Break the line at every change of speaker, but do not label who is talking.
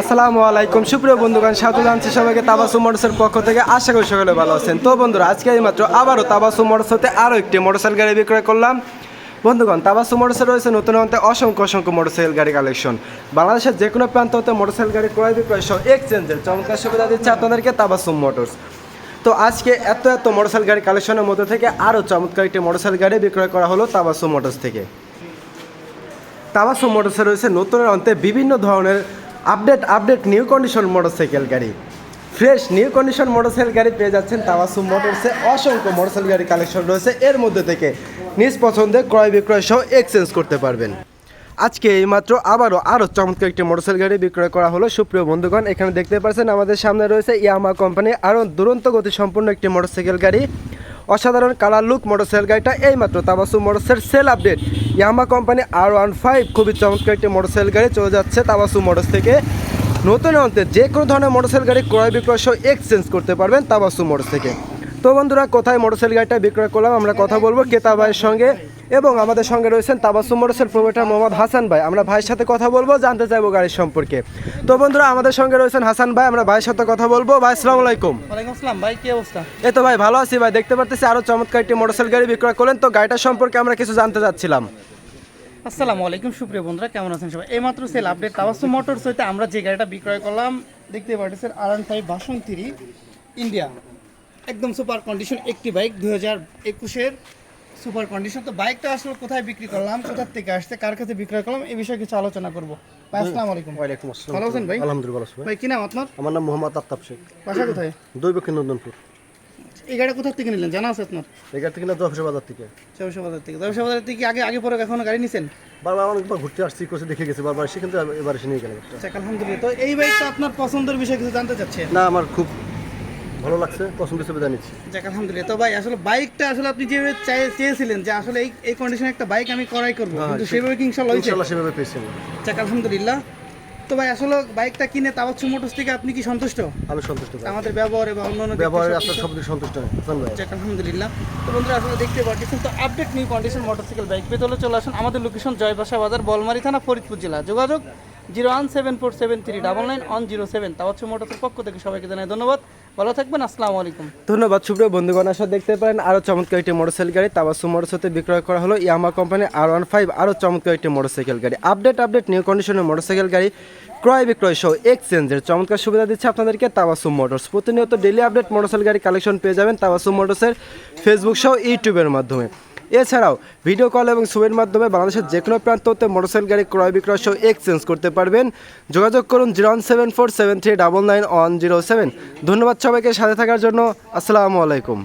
আসসালামু আলাইকুম। সুপ্রিয় বন্ধুগণ, স্বাগত জানছি সবাইকে তাবাসু মোটরসের পক্ষ থেকে। আশা করি সকলে ভালো আছেন। তো বন্ধুরা, আজকে এই মাত্র আবারও তাবাসু মোটরস আরও একটি মোটরসাইকেল গাড়ি বিক্রয় করলাম। বন্ধুগণ, তাবাসু মোটরসে রয়েছে নতুন নতুন অসংখ্য অসংখ্য মোটরসাইকেল গাড়ি কালেকশন। বাংলাদেশের যে কোনো প্রান্ত হতে মোটরসাইকেল গাড়ি ক্রয় বিক্রয় সহ এক্সচেঞ্জের চমৎকার সুবিধা দিচ্ছে আপনাদেরকে তাবাসুম মোটরস। তো আজকে এত এত মোটরসাইকেল গাড়ি কালেকশনের মধ্যে থেকে আরও চমৎকার একটি মোটরসাইকেল গাড়ি বিক্রয় করা হলো তাবাসু মোটরস থেকে। তাবাসু মোটরসে রয়েছে নতুনের অন্তে বিভিন্ন ধরনের update update new condition motorcycle গাড়ি। ফ্রেশ নিউ কন্ডিশন মোটরসাইকেল গাড়ি পেয়ে যাচ্ছেন তাবাসু মোটরসে। অসংখ্য মোটরসাইকেল গাড়ি কালেকশন রয়েছে। এর মধ্যে থেকে নিজ পছন্দে ক্রয় বিক্রয় সহ এক্সচেঞ্জ করতে পারবেন। আজকে এইমাত্র আবারও আরও চমৎকার একটি মোটরসাইকেল গাড়ি বিক্রয় করা হলো। সুপ্রিয় বন্ধুগণ, এখানে দেখতে পাচ্ছেন, আমাদের সামনে রয়েছে ইয়ামা কোম্পানি আরও দুরন্ত গতি সম্পূর্ণ একটি মোটরসাইকেল গাড়ি। অসাধারণ কালার লুক মোটরসাইকেল গাড়িটা এইমাত্র Tabassum মোটরসের sale update Yamaha company R one five খুবই চমৎকার একটি মোটরসাইকেল গাড়ি চলে যাচ্ছে তাবাসু মোটরস থেকে। নতুন অন্তে যে কোনো ধরনের মোটরসাইকেল গাড়ি ক্রয় বিক্রয় সহ এক্সচেঞ্জ করতে পারবেন তাবাসু মোটরস থেকে। তো বন্ধুরা, কোথায় মোটরসাইকেল গাড়িটা বিক্রয় করলাম আমরা কথা বলব কেতা ভাইয়ের সঙ্গে। এবং আমাদের সঙ্গে রয়েছেন তাবাসু মোটরসের প্রোভাইডার মোহাম্মদ হাসান ভাই। আমরা ভাইয়ের সাথে কথা বলব জানতে চাইব গাড়ির সম্পর্কে। তো বন্ধুরা আমাদের সঙ্গে রয়েছেন হাসান ভাই আমরা ভাইয়ের সাথে কথা বলব। ভাই আসসালামু আলাইকুম।
ওয়ালাইকুম আসসালাম ভাই কি অবস্থা?
এই তো ভাই ভালো আছি ভাই। দেখতে পারতেছি আরও চমৎকার একটি মোটরসাইকেল গাড়ি বিক্রয় করলেন। তো গাড়িটার সম্পর্কে আমরা কিছু জানতে চাচ্ছিলাম।
আসসালামু আলাইকুম সুপ্রিয় বন্ধুরা কেমন আছেন সবাই? এইমাত্র সেল আপডেট তাবাসু মোটরস হইতে আমরা যে গাড়িটা বিক্রয় করলাম দেখতে পাচ্ছেন R N five three India একদম সুপার কন্ডিশন একটি বাইক দুই হাজার একুশের সুপার কন্ডিশন। তো বাইকটা আসলে কোথায় বিক্রি করলাম কোথার থেকে আসছে কার কাছে বিক্রয় করলাম এই বিষয়ে কিছু আলোচনা করব। ভাই আসসালামু আলাইকুম।
ওয়ালাইকুম আসসালাম।
ভালো আছেন ভাই?
আলহামদুলিল্লাহ ভাই।
কি নাম আপনার?
আমার নাম মোহাম্মদ আত্তাব শেখ।
বাসা কোথায়?
দৈবক্ষী নন্দনপুর।
এই গাড়ি কোথা থেকে নিলেন? জানা আছে আপনার?
এখান থেকে না দশ বাজার থেকে।
চৌষা বাজার থেকে। চৌষা বাজার থেকে আগে আগে পরে কখনো গাড়ি নিছেন?
বারবার অনেকবার ঘুরতে আসছি কোচে দেখে গেছি বারবার সে কিন্তু এবার এসে নিয়ে গেলাম।
আলহামদুলিল্লাহ। তো এই বাইকটা আপনার পছন্দের বিষয়ে কিছু জানতে চাচ্ছেন?
না আমার খুব ভালো লাগছে? পছন্দ সুবিধা নিচ্ছি
যাক আলহামদুলিল্লাহ। তো ভাই আসলে বাইকটা আসলে আপনি যেভাবে চেয়েছিলেন যে আসলে এই এই কন্ডিশনে একটা বাইক আমি করাই করব
হ্যাঁ,
কিন্তু সেভাবে কি ইনশাল্লাহ হয়েছে?
ইনশাল্লাহ সেভাবে পেয়েছি।
যাক আলহামদুলিল্লাহ। তো ভাই আসলে বাইকটা কিনে তাওয়াচ্ছু মোটরস থেকে আপনি কি সন্তুষ্ট?
আমি সন্তুষ্ট।
আমাদের ব্যবহার এবং অন্যান্য
ব্যবহারে আপনার? সব দিক সন্তুষ্ট হাসান ভাই।
আলহামদুলিল্লাহ। তো বন্ধুরা আসলে দেখতে পাচ্ছেন তো update new condition motorcycle bike পেতে হলে চলে আসুন আমাদের লোকেশন জয়বাসা বাজার বলমারি থানা ফরিদপুর জেলা। যোগাযোগ zero one seven four seven three double nine one zero seven. তাওয়াচ্ছু মোটরসের পক্ষ থেকে সবাইকে জানাই ধন্যবাদ। ভালো থাকবেন, আসসালামু আলাইকুম।
ধন্যবাদ, সুপ্রিয় বন্ধুগণ আসলে দেখতে পারেন আরও চমৎকার একটি মোটরসাইকেল গাড়ি তাবাসু মোটরসাইতে বিক্রয় করা হলো। Yamaha company R one five আরও চমৎকার একটি মোটরসাইকেল গাড়ি। আপডেট আপডেট, নিউ কন্ডিশনের মোটরসাইকেল গাড়ি, ক্রয় বিক্রয় সহ এক্সচেঞ্জের চমৎকার সুবিধা দিচ্ছে আপনাদেরকে তাবাসুম মোটরস। প্রতিনিয়ত ডেলি আপডেট মোটরসাইকেল গাড়ি কালেকশন পেয়ে যাবেন তাবাসুম মোটরসের ফেসবুক সহ ইউটিউবের মাধ্যমে। এছাড়াও ভিডিও কল এবং ছবির মাধ্যমে বাংলাদেশের যে কোনো প্রান্ত হতে মোটরসাইকেল, গাড়ি, ক্রয়, বিক্রয় সহ এক্সচেঞ্জ করতে পারবেন। যোগাযোগ করুন zero one seven four seven three double nine one zero seven. ধন্যবাদ সবাইকে সাথে থাকার জন্য। আসসালামু আলাইকুম।